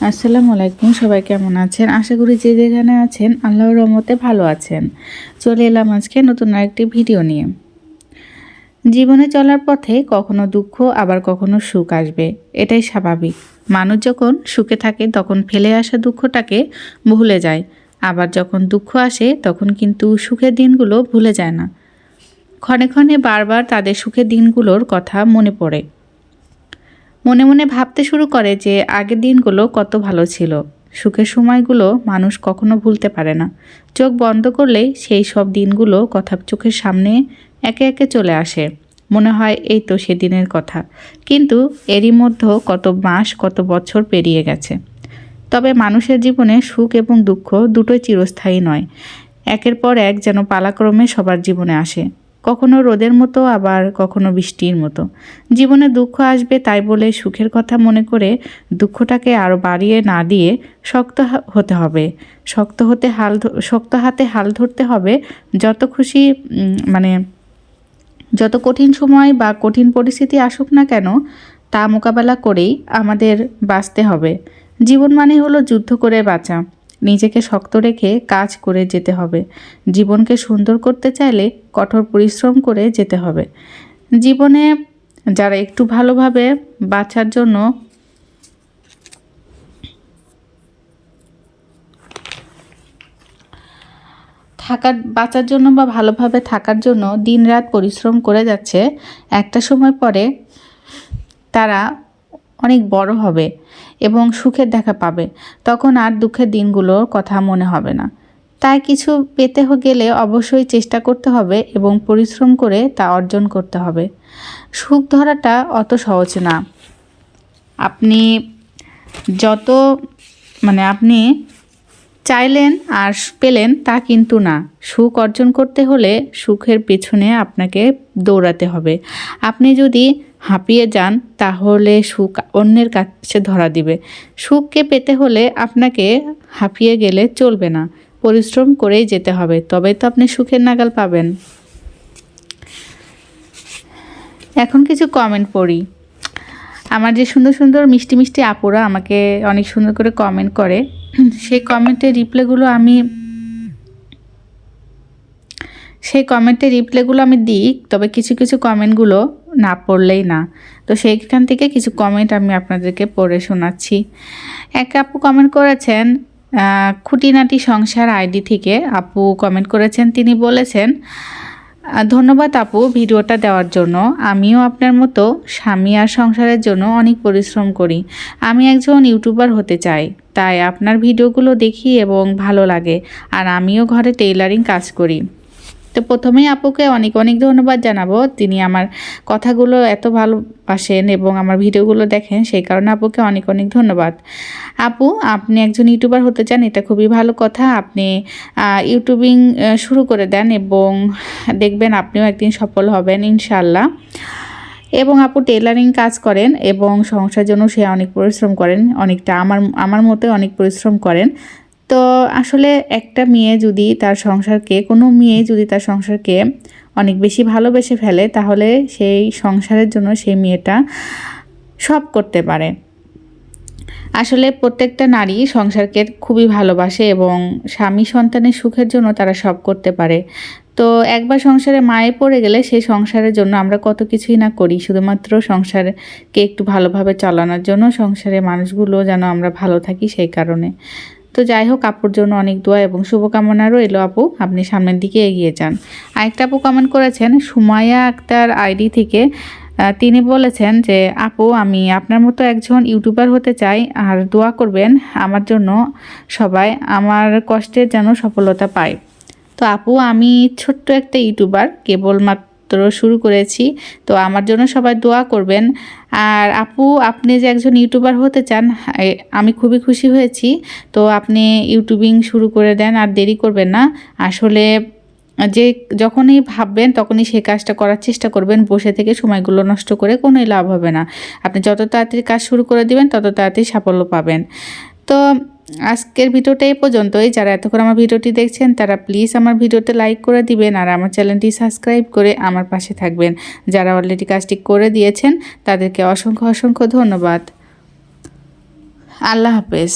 আসসালামু আলাইকুম, সবাই কেমন আছেন? আশা করি যে যেখানে আছেন, আল্লাহর রহমতে ভালো আছেন। চলে এলাম আজকে নতুন আরেকটি ভিডিও নিয়ে। জীবনে চলার পথে কখনো দুঃখ, আবার কখনো সুখ আসবে। এটাই স্বাভাবিক। মানুষ যখন সুখে থাকে, তখন ফেলে আসা দুঃখটাকে ভুলে যায়। আবার যখন দুঃখ আসে, তখন কিন্তু সুখের দিনগুলো ভুলে যায় না। ক্ষণে ক্ষণে বারবার তাদের সুখের দিনগুলোর কথা মনে পড়ে। মনে মনে ভাবতে শুরু করে যে আগের দিনগুলো কত ভালো ছিল। সুখের সময়গুলো মানুষ কখনো ভুলতে পারে না। চোখ বন্ধ করলেই সেই সব দিনগুলো কথা চোখের সামনে একে একে চলে আসে। মনে হয় এই তো সেদিনের কথা। কিন্তু এরই মধ্যে কত মাস, কত বছর পেরিয়ে গেছে। তবে মানুষের জীবনে সুখ এবং দুঃখ দুটোই চিরস্থায়ী নয়। একের পর এক যেন পালাক্রমে সবার জীবনে আসে। কখনো রোদের মতো, আবার কখনো বৃষ্টির মতো। জীবনে দুঃখ আসবে তাই বলে সুখের কথা মনে করে দুঃখটাকে আরও বাড়িয়ে না দিয়ে শক্ত হতে হবে। শক্ত হতে হাল শক্ত হাতে হাল ধরতে হবে। যত খুশি মানে যত কঠিন সময় বা কঠিন পরিস্থিতি আসুক না কেন, তা মোকাবেলা করেই আমাদের বাঁচতে হবে। জীবন মানে হলো যুদ্ধ করে বাঁচা। নিজেকে শক্ত রেখে কাজ করে যেতে হবে। জীবনকে সুন্দর করতে চাইলে কঠোর পরিশ্রম করে যেতে হবে। জীবনে যারা একটু ভালোভাবে বাঁচার জন্য থাকার, বাঁচার জন্য বা ভালোভাবে থাকার জন্য দিনরাত পরিশ্রম করে যাচ্ছে। একটা সময় পরে তারা অনেক বড় হবে এবং সুখের দেখা পাবে। তখন আর দুঃখের দিনগুলোর কথা মনে হবে না। তাই কিছু পেতে গেলে অবশ্যই চেষ্টা করতে হবে এবং পরিশ্রম করে তা অর্জন করতে হবে। সুখ ধরাটা অত সহজ না। আপনি যত মানে আপনি চাইলেন আর পেলেন তা কিন্তু না। সুখ অর্জন করতে হলে সুখের পেছনে আপনাকে দৌড়াতে হবে। আপনি যদি হাঁপিয়ে যান, তাহলে সুখ অন্যের কাছে ধরা দিবে। সুখকে পেতে হলে আপনাকে হাঁপিয়ে গেলে চলবে না। পরিশ্রম করেই যেতে হবে তবে তো আপনি সুখের নাগাল পাবেন। এখন কিছু কমেন্ট পড়ি। আমার যে সুন্দর সুন্দর মিষ্টি মিষ্টি আপুরা আমাকে অনেক সুন্দর করে কমেন্ট করে, সেই কমেন্টের রিপ্লাইগুলো আমি সেই কমেন্টের রিপ্লাইগুলো আমি দিই, তবে কিছু কিছু কমেন্টগুলো না পড়লেই না। তো সেইখান থেকে কিছু কমেন্ট আমি আপনাদেরকে পড়ে শোনাচ্ছি। এক আপু কমেন্ট করেছেন খুঁটিনাটি সংসার আইডি থেকে। আপু কমেন্ট করেছেন, তিনি বলেছেন ধন্যবাদ আপু ভিডিওটা দেওয়ার জন্য। আমিও আপনার মতো স্বামী আর সংসারের জন্য অনেক পরিশ্রম করি। আমি একজন ইউটিউবার হতে চাই। তাই আপনার ভিডিওগুলো দেখি এবং ভালো লাগে। আর আমিও ঘরে টেইলারিং কাজ করি। তো প্রথমেই আপুকে অনেক অনেক ধন্যবাদ জানাব। তিনি আমার কথাগুলো এত ভালোবাসেন এবং আমার ভিডিওগুলো দেখেন, সেই কারণে আপুকে অনেক অনেক ধন্যবাদ। আপু, আপনি একজন ইউটিউবার হতে চান, এটা খুবই ভালো কথা। আপনি ইউটিউবিং শুরু করে দেন এবং দেখবেন আপনিও একদিন সফল হবেন ইনশাল্লাহ এবং আপু টেলারিং কাজ করেন এবং সংসার জন্য সে অনেক পরিশ্রম করেন, অনেকটা আমার আমার মতে অনেক পরিশ্রম করেন। তো আসলে একটা মেয়ে যদি তার সংসারকে, কোনো মেয়ে যদি তার সংসারকে অনেক বেশি ভালোবেসে ফেলে, তাহলে সেই সংসারের জন্য সেই মেয়েটা সব করতে পারে। আসলে প্রত্যেকটা নারী সংসারকে খুবই ভালোবাসে এবং স্বামী সন্তানের সুখের জন্য তারা সব করতে পারে। তো একবার সংসারে মায়ে পড়ে গেলে সেই সংসারের জন্য আমরা কত কিছুই না করি। শুধুমাত্র সংসারকে একটু ভালোভাবে চালানোর জন্য সংসারে মানুষগুলো যেন আমরা ভালো থাকি সেই কারণে। তো যাই হোক, আপুর জন্য অনেক দোয়া এবং শুভকামনা রইল আপু। আপনি সামনের দিকে এগিয়ে যান। আরেকটা আপু কমেন্ট করেছেন সুমায়া আক্তার আইডি থেকে তিনি বলেছেন যে, আপু, আমি আপনার মতো একজন ইউটিউবার হতে চাই আর দোয়া করবেন আমার জন্য সবাই, আমার কষ্টের যেন সফলতা পায়। তো আপু, আমি ছোট্ট একটা ইউটিউবার, কেবলমাত্র শুরু করেছি। তো আমার জন্য সবাই দোয়া করবেন। আর আপু, আপনি যে একজন ইউটিউবার হতে চান আমি খুবই খুশি হয়েছি। তো আপনি ইউটিউবিং শুরু করে দেন আর দেরি করবেন না। আসলে যে যখনই ভাববেন, তখনই সেই কাজটা করার চেষ্টা করবেন। বসে থেকে সময়গুলো নষ্ট করে কোনোই লাভ হবে না। আপনি যত তাড়াতাড়ি কাজ শুরু করে দিবেন, তত তাড়াতাড়ি সাফল্য পাবেন। তো আজকের ভিডিওটা এই পর্যন্তই। যারা এতক্ষণ আমার ভিডিওটি দেখছেন, তারা প্লিজ আমার ভিডিওতে লাইক করে দিবেন আর আমার চ্যানেলটি সাবস্ক্রাইব করে আমার পাশে থাকবেন। যারা অলরেডি কাজটি করে দিয়েছেন, তাদেরকে অসংখ্য অসংখ্য ধন্যবাদ। আল্লাহ হাফেজ।